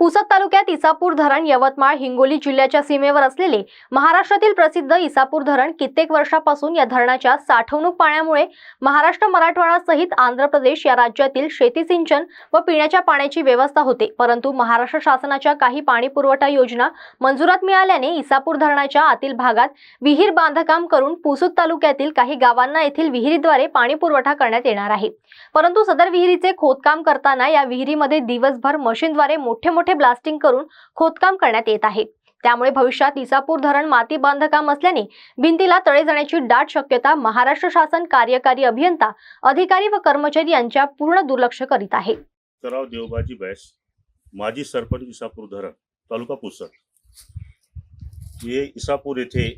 पुसद तालुक्यात इसापूर धरण यवतमाळ हिंगोली जिल्ह्याच्या सीमेवर असलेले महाराष्ट्रातील प्रसिद्ध इसापूर धरण कित्येक वर्षापासून या धरणाच्या साठवणूक पाण्यामुळे महाराष्ट्र मराठवाडा सहित आंध्र प्रदेश या राज्यातील शेती सिंचन व पिण्याच्या पाण्याची व्यवस्था होते. परंतु महाराष्ट्र शासनाच्या काही पाणी पुरवठा योजना मंजुरात मिळाल्याने इसापूर धरणाच्या आतील भागात विहीर बांधकाम करून पुसद तालुक्यातील काही गावांना येथील विहिरीद्वारे पाणी पुरवठा करण्यात येणार आहे. परंतु सदर विहिरीचे खोदकाम करताना या विहिरीमध्ये दिवसभर मशीनद्वारे मोठे मोठे ब्लास्टिंग करून खोदकाम करण्यात येत आहे. त्यामुळे भविष्यात इसापूर धरण माती बांधकाम असल्याने भिंतीला तळे जाण्याची दाट शक्यता महाराष्ट्र शासन कार्यकारी अभियंता अधिकारी व कर्मचारी यांच्या पूर्ण दुर्लक्ष करीत आहे. देवबाजी बैस माजी सरपंच इसापूर धरण तालुका पुसद. हे इसापूर येथे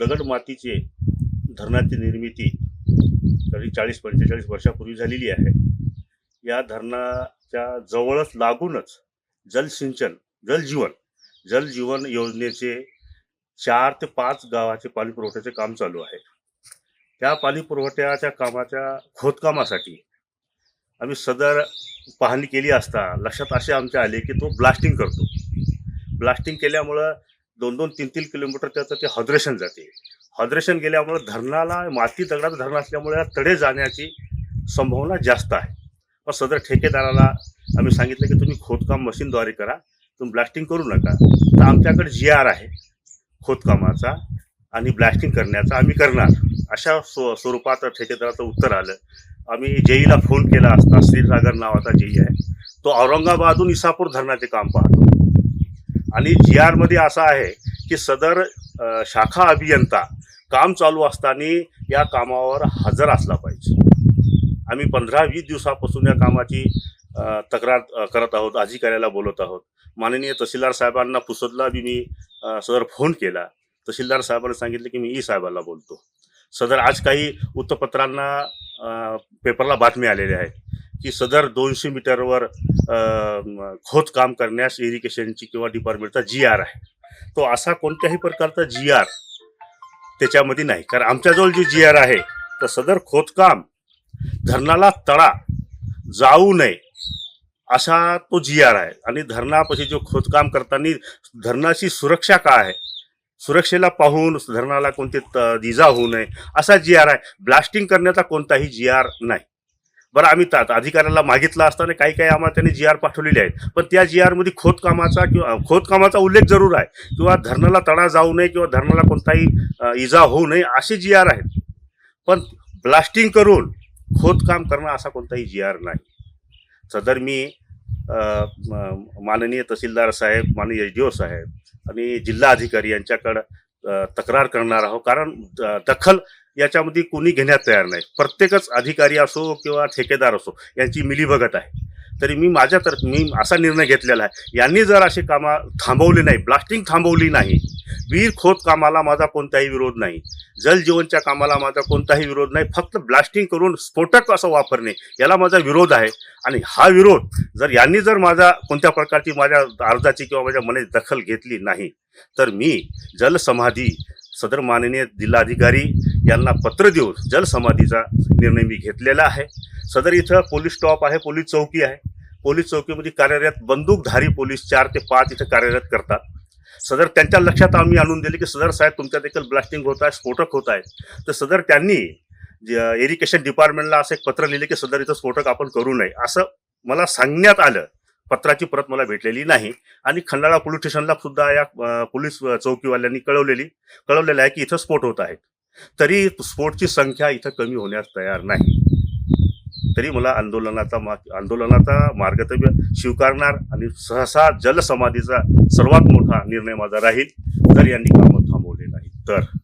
दगड मातीचे धरणाची निर्मिती तरी चाळीस पंचेचाळीस वर्षापूर्वी झालेली आहे. या धरणाच्या जवळच लागूनच जलसिंचन जलजीवन जलजीवन योजनेचे चार ते पाच गावाचे पाणी पुरवठ्याचे काम चालू आहे. त्या पाणी पुरवठ्याच्या कामाच्या खोदकामासाठी आम्ही सदर पाहणी केली असता लक्षात असे आमच्या आले की तो ब्लास्टिंग करतो. ब्लास्टिंग केल्यामुळं दोन दोन तीन तीन किलोमीटर त्याचं ते हायड्रेशन जाते. हायड्रेशन गेल्यामुळं धरणाला माती दगडाचं धरण असल्यामुळे तडे जाण्याची संभावना जास्त आहे. मग सदर ठेकेदाराला आम्ही सांगितलं की तुम्ही खोदकाम मशीनद्वारे करा तुम्ही ब्लास्टिंग करू नका. तर आमच्याकडे जी आर आहे खोदकामाचा आणि ब्लास्टिंग करण्याचा आम्ही करणार. अशा स्व स्वरूपात ठेकेदाराचं उत्तर आलं. आम्ही जेईला फोन केला असता श्रीसागर नावाचा जेई आहे. तो औरंगाबादहून इसापूर धरणाचे काम पाहतो. आणि जी आरमध्ये असं आहे की सदर शाखा अभियंता काम चालू असताना या कामावर हजर असला पाहिजे. आम्ही पंधरा वीस दिवसापासून या कामाची तक्रार करत आहोत अधिकाऱ्याला बोलत आहोत. माननीय तहसीलदार साहेबांना पुसदला बी मी सदर फोन केला. तहसीलदार साहेबांनी सांगितलं की मी ई साहेबाला बोलतो. सदर आज काही वृत्तपत्रांना पेपरला बातमी आलेली आहे की सदर दोनशे मीटरवर खोदकाम करण्यास इरिगेशनची किंवा डिपार्टमेंटचा जी आर आहे. तो असा कोणत्याही प्रकारचा जी आर त्याच्यामध्ये नाही. कारण आमच्याजवळ जी जी आर आहे तर सदर खोदकाम धरणाला तळा जाऊ नये असा तो जी आर आहे. आणि धरणापाशी जो खोदकाम करताना धरणाची सुरक्षा काय आहे? सुरक्षेला पाहून धरणाला कोणते त- इजा होऊ नये असा जी आर आहे. ब्लास्टिंग करण्याचा कोणताही जी आर नाही. बरं आम्ही त्यात अधिकाऱ्याला मागितला असताना काही काही आम्हाला त्यांनी जी आर पाठवलेले आहेत. पण त्या जी आरमध्ये खोदकामाचा किंवा खोदकामाचा उल्लेख जरूर आहे. किंवा धरणाला तडा जाऊ नये किंवा धरणाला कोणताही इजा होऊ नये असे जी आर आहेत. पण ब्लास्टिंग करून खोदकाम करणं असा कोणताही जी आर नाही. सदर मी माननीय तहसीलदार साहेब माननीय एच डी ओ साहेब आणि जिल्हा अधिकारी यांच्याकडं तक्रार करणार आहोत. कारण द- दखल याच्यामध्ये कोणी घेण्यात तयार नाही. प्रत्येकच अधिकारी असो किंवा ठेकेदार असो यांची मिलीभगत आहे. तरी मी माझ्या तर मी असा निर्णय घेतलेला आहे. यांनी जर असे कामा थांबवले नाही ब्लास्टिंग थांबवली नाही वीर खोद कामाला माझा कोणताही विरोध नाही. जलजीवनच्या कामाला माझा कोणताही विरोध नाही. फक्त ब्लास्टिंग करून स्फोटक असं वापरणे याला माझा विरोध आहे. आणि हा विरोध जर यांनी जर माझा कोणत्या प्रकारची माझ्या अर्जाची किंवा माझ्या मनात दखल घेतली नाही तर मी जलसमाधी सदर माननीय जिल्हाधिकारी यांना पत्र देऊन जलसमाधीचा निर्णय मी घेतलेला आहे. सदर इथं पोलीस स्टॉप आहे पोलीस चौकी आहे. पोलीस चौकीमध्ये कार्यरत बंदूकधारी पोलीस चार ते पाच इथं कार्यरत करतात. सदर त्यांच्या लक्षात आम्ही आणून दिले की सदर साहेब तुमच्या देखील ब्लास्टिंग होत आहे स्फोटक होत आहेत. तर सदर त्यांनी इरिगेशन डिपार्टमेंटला असं एक पत्र लिहिले की सदर इथं स्फोटक आपण करू नये. असं मला सांगण्यात आलं. पत्राची परत मला भेटलेली नाही. आणि खंडाळा पोलीस स्टेशनला सुद्धा या पोलीस चौकीवाल्यांनी कळवलेली कळवलेलं आहे की इथं स्फोट होत आहेत. तरी स्फोटची संख्या इथं कमी होण्यास तयार नाही. तरी मला आंदोलनाचा आंदोलनाचा मार्गतव्य स्वीकारणार आणि सहसा जलसमाधीचा सर्वात मोठा निर्णय माझा राहील जर यांनी कामं थांबवले नाही तर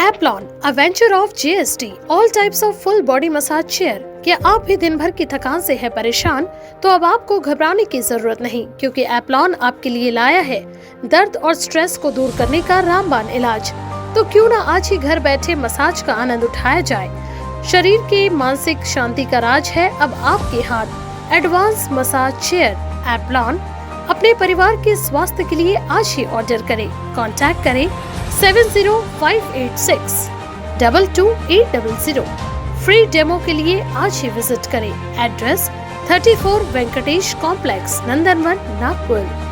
Aplon, a venture of GST, all types of full body massage chair. क्या आप भी दिन भर की थकान से है परेशान तो अब आपको घबराने की ज़रूरत नहीं क्योंकि एप्लॉन आपके लिए लाया है दर्द और स्ट्रेस को दूर करने का रामबान इलाज तो क्यों ना आज ही घर बैठे मसाज का आनंद उठाया जाए शरीर की मानसिक शांति का राज है अब आपके हाथ। एडवांस मसाज चेयर एप्लॉन अपने परिवार के स्वास्थ्य के लिए आज ही ऑर्डर करें। कांटेक्ट करें seven zero five eight six double two eight double zero free demo के लिए आज ही विज़िट करें। Address thirty four Venkatesh complex Nandanvan Nagpur